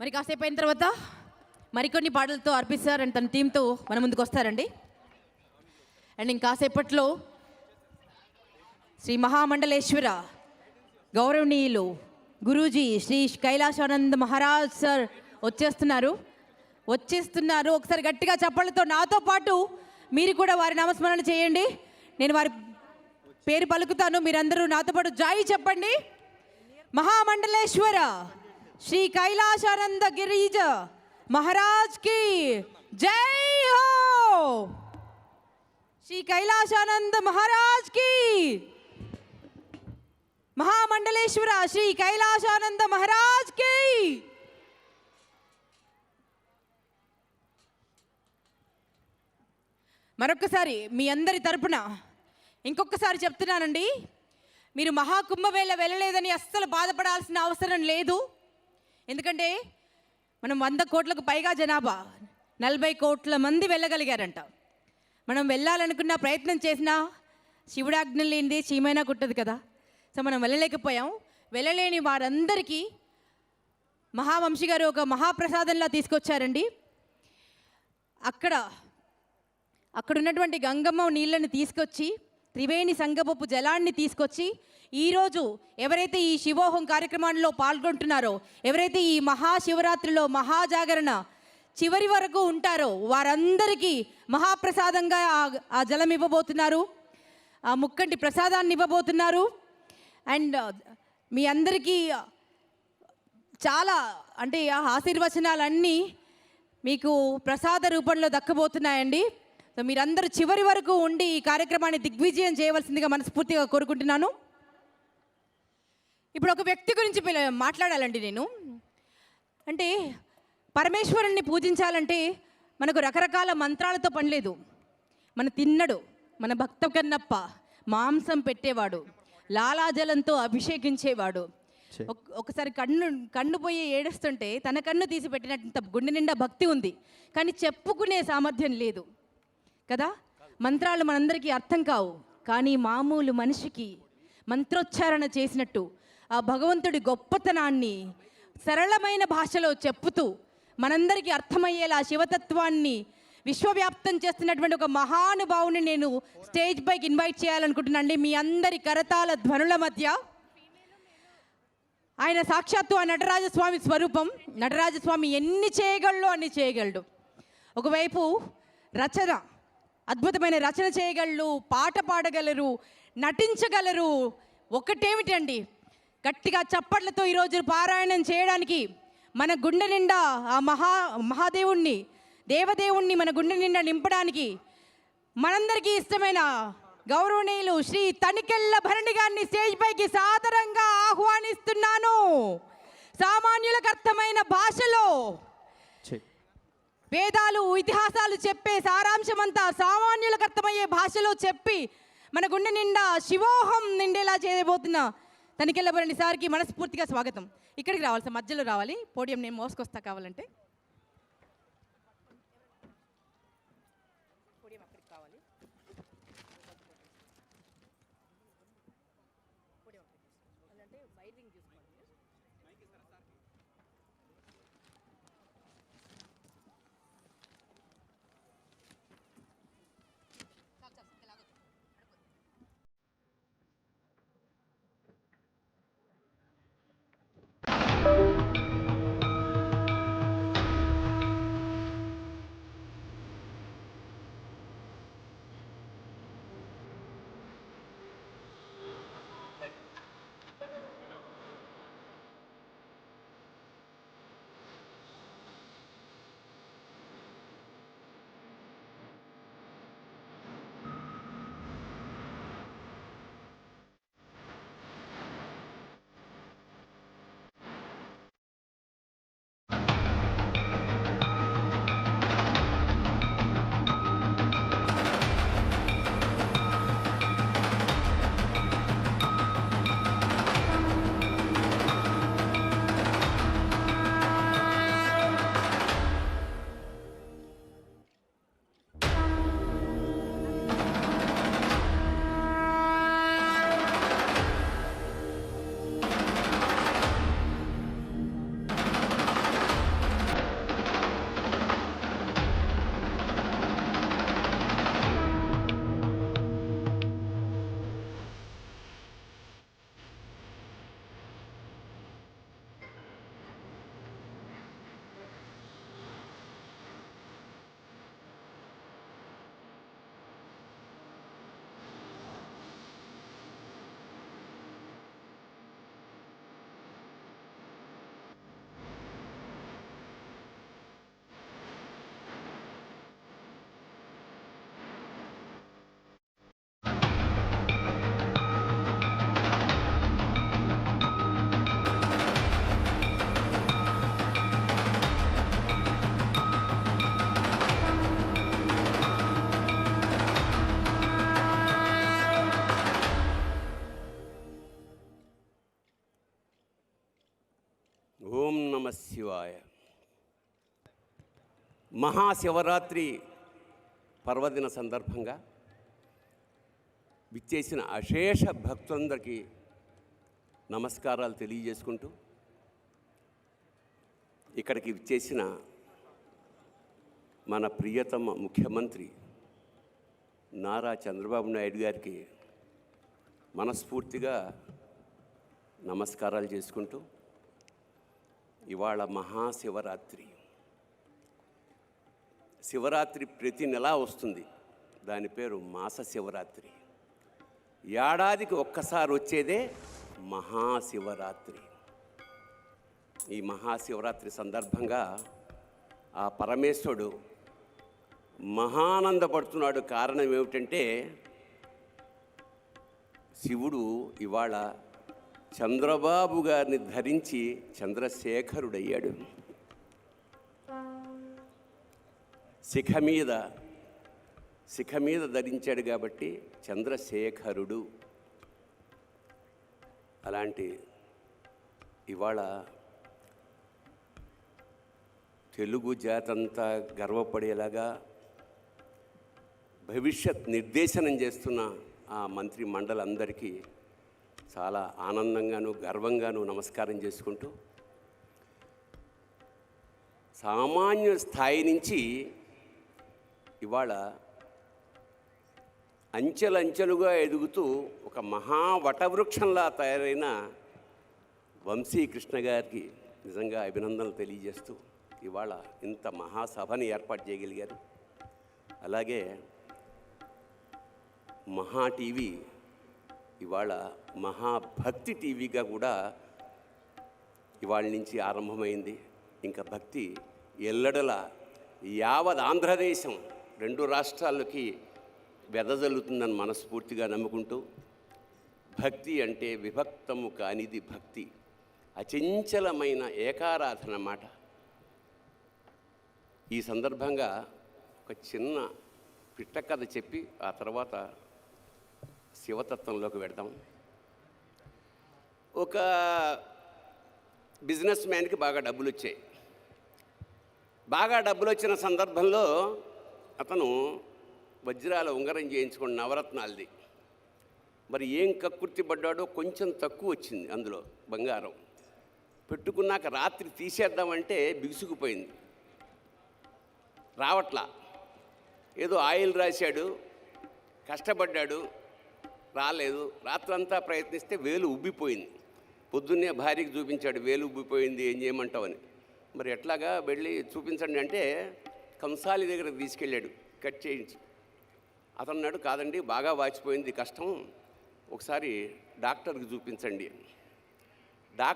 మరి కాసేపు అయిన తర్వాత మరికొన్ని పాటలతో అర్పిత్ సార్ అండ్ తన టీంతో మన ముందుకు వస్తారండి. అండ్ ఇంకాసేపట్లో శ్రీ మహామండలేశ్వర గౌరవనీయులు గురూజీ శ్రీ కైలాసానంద్ మహారాజ్ సార్ వచ్చేస్తున్నారు. వచ్చేస్తున్నారు. ఒకసారి గట్టిగా చప్పళ్ళతో నాతో పాటు మీరు కూడా వారి నామస్మరణ చేయండి. నేను వారి పేరు పలుకుతాను. మీరందరూ నాతో పాటు జాయి చెప్పండి. మహామండలేశ్వర శ్రీ కైలాసానంద గిరిజ మహారాజ్కి జై హో! శ్రీ కైలాసానంద మహారాజ్కి మహామండలేశ్వర శ్రీ కైలాసానంద మహారాజ్కి మరొకసారి మీ అందరి తరపున ఇంకొకసారి చెప్తున్నానండి. మీరు మహాకుంభవేళ వెళ్ళలేదని అస్సలు బాధపడాల్సిన అవసరం లేదు. ఎందుకంటే మనం వంద కోట్లకు పైగా జనాభా నలభై కోట్ల మంది వెళ్ళగలిగారంట. మనం వెళ్ళాలనుకున్న ప్రయత్నం చేసినా శివుడాజ్ఞ లేనిది చీమైనా కుట్టదు కదా. సో మనం వెళ్ళలేకపోయాం. వెళ్ళలేని వారందరికీ మహావంశి గారు ఒక మహాప్రసాదంలా తీసుకొచ్చారండి. అక్కడ అక్కడ ఉన్నటువంటి గంగమ్మ నీళ్ళని తీసుకొచ్చి త్రివేణి సంగపప్పు జలాన్ని తీసుకొచ్చి ఈరోజు ఎవరైతే ఈ శివోహం కార్యక్రమాల్లో పాల్గొంటున్నారో ఎవరైతే ఈ మహాశివరాత్రిలో మహాజాగరణ చివరి వరకు ఉంటారో వారందరికీ మహాప్రసాదంగా ఆ- జలం ఇవ్వబోతున్నారు. ఆ ముక్కంటి ప్రసాదాన్ని ఇవ్వబోతున్నారు. అండ్ మీ అందరికీ చాలా అంటే ఆ ఆశీర్వచనాలన్నీ మీకు ప్రసాద రూపంలో దక్కబోతున్నాయండి. సో మీరందరూ చివరి వరకు ఉండి ఈ కార్యక్రమాన్ని దిగ్విజయం చేయవలసిందిగా మనస్ఫూర్తిగా కోరుకుంటున్నాను. ఇప్పుడు ఒక వ్యక్తి గురించి మాట్లాడాలండి నేను. అంటే పరమేశ్వరుణ్ణి పూజించాలంటే మనకు రకరకాల మంత్రాలతో పని లేదు. మన తిన్నడు మన భక్త కన్నప్ప మాంసం పెట్టేవాడు లాలాజలంతో అభిషేకించేవాడు. ఒక- ఒకసారి కన్ను కన్ను పోయి ఏడుస్తుంటే తన కన్ను తీసి పెట్టినట్టు గుండె నిండా భక్తి ఉంది. కానీ చెప్పుకునే సామర్థ్యం లేదు. కదా? మంత్రాలు మనందరికీ అర్థం కావు. కానీ మామూలు మనిషికి మంత్రోచ్చారణ చేసినట్టు ఆ భగవంతుడి గొప్పతనాన్ని సరళమైన భాషలో చెప్పుతూ మనందరికీ అర్థమయ్యేలా శివతత్వాన్ని విశ్వవ్యాప్తం చేస్తున్నటువంటి ఒక మహానుభావుని నేను స్టేజ్ పైకి ఇన్వైట్ చేయాలనుకుంటున్నానండి. మీ అందరి కరతాల ధ్వనుల మధ్య ఆయన సాక్షాత్తు ఆ నటరాజస్వామి స్వరూపం. నటరాజస్వామి ఎన్ని చేయగలడో అన్ని చేయగలడు. ఒకవైపు రచన. అద్భుతమైన రచన చేయగలరు పాట పాడగలరు నటించగలరు. ఒకటేమిటండి? గట్టిగా చప్పట్లతో ఈరోజు పారాయణం చేయడానికి మన గుండె నిండా ఆ మహా మహాదేవుణ్ణి దేవదేవుణ్ణి మన గుండె నిండా నింపడానికి మనందరికీ ఇష్టమైన గౌరవనీయులు శ్రీ తనికెళ్ళ భరణి గారిని స్టేజ్ పైకి సాదరంగా ఆహ్వానిస్తున్నాను. సామాన్యులకు అర్థమైన భాషలో వేదాలు ఇతిహాసాలు చెప్పే సారాంశమంతా సామాన్యులకు అర్థమయ్యే భాషలో చెప్పి మన గుండె నిండా శివోహం నిండేలా చేయబోతున్న తనికెళ్ళబడిన సార్కి మనస్ఫూర్తిగా స్వాగతం. ఇక్కడికి రావాలి సార్ మధ్యలో రావాలి. పోడియం నేను మోసుకొస్తా కావాలంటే. మహాశివరాత్రి పర్వదిన సందర్భంగా విచ్చేసిన అశేష భక్తులందరికీ నమస్కారాలు తెలియజేసుకుంటూ ఇక్కడికి విచ్చేసిన మన ప్రియతమ ముఖ్యమంత్రి నారా చంద్రబాబు నాయుడు గారికి మనస్ఫూర్తిగా నమస్కారాలు చేసుకుంటూ ఇవాళ మహాశివరాత్రి శివరాత్రి ప్రతి నెలా వస్తుంది. దాని పేరు మాస శివరాత్రి. ఏడాదికి ఒక్కసారి వచ్చేదే మహాశివరాత్రి. ఈ మహాశివరాత్రి సందర్భంగా ఆ పరమేశ్వరుడు మహానందపడుతున్నాడు. కారణం ఏమిటంటే శివుడు ఇవాళ చంద్రబాబు గారిని ధరించి చంద్రశేఖరుడయ్యాడు. శిఖ మీద శిఖ మీద ధరించాడు కాబట్టి చంద్రశేఖరుడు. అలాంటి ఇవాళ తెలుగు జాతంతా గర్వపడేలాగా భవిష్యత్ నిర్దేశనం చేస్తున్న ఆ మంత్రి మండలందరికీ చాలా ఆనందంగాను గర్వంగాను నమస్కారం చేసుకుంటూ సామాన్య స్థాయి నుంచి ఇవాళ అంచెలంచెలుగా ఎదుగుతూ ఒక మహా వటవృక్షంలా తయారైన వంశీకృష్ణ గారికి నిజంగా అభినందనలు తెలియజేస్తూ ఇవాళ ఇంత మహాసభని ఏర్పాటు చేయగలిగారు. అలాగే మహా టీవీ ఇవాళ మహాభక్తి టీవీగా కూడా ఇవాళ నుంచి ఆరంభమైంది. ఇంకా భక్తి ఎల్లడల యావద్ ఆంధ్రదేశం రెండు రాష్ట్రాలకి వెదజల్లుతుందని మనస్ఫూర్తిగా నమ్ముకుంటూ భక్తి అంటే విభక్తము కానిది భక్తి. అచంచలమైన ఏకారాధన మాట. ఈ సందర్భంగా ఒక చిన్న పిట్ట కథ చెప్పి ఆ తర్వాత శివతత్వంలోకి వెడదాం. ఒక బిజినెస్ మ్యాన్కి బాగా డబ్బులు వచ్చాయి బాగా డబ్బులు వచ్చిన సందర్భంలో అతను వజ్రాల ఉంగరం చేయించుకున్న నవరత్నాలది. మరి ఏం కక్కుర్తి పడ్డాడో కొంచెం తక్కువ వచ్చింది అందులో బంగారం. పెట్టుకున్నాక రాత్రి తీసేద్దామంటే బిగుసుకుపోయింది. రావట్లా. ఏదో ఆయిల్ రాశాడు కష్టపడ్డాడు రాలేదు. రాత్రంతా ప్రయత్నిస్తే వేలు ఉబ్బిపోయింది. పొద్దున్నే భార్యకి చూపించాడు వేలు ఉబ్బిపోయింది ఏం చేయమంటావని మరి ఎట్లాగా వెళ్ళి చూపించండి అంటే కంసాలి దగ్గర తీసుకెళ్ళాడు. కట్ చేయించి. అతను అన్నాడు కాదండి బాగా వాచిపోయింది కష్టం. ఒకసారి డాక్టర్కి చూపించండి.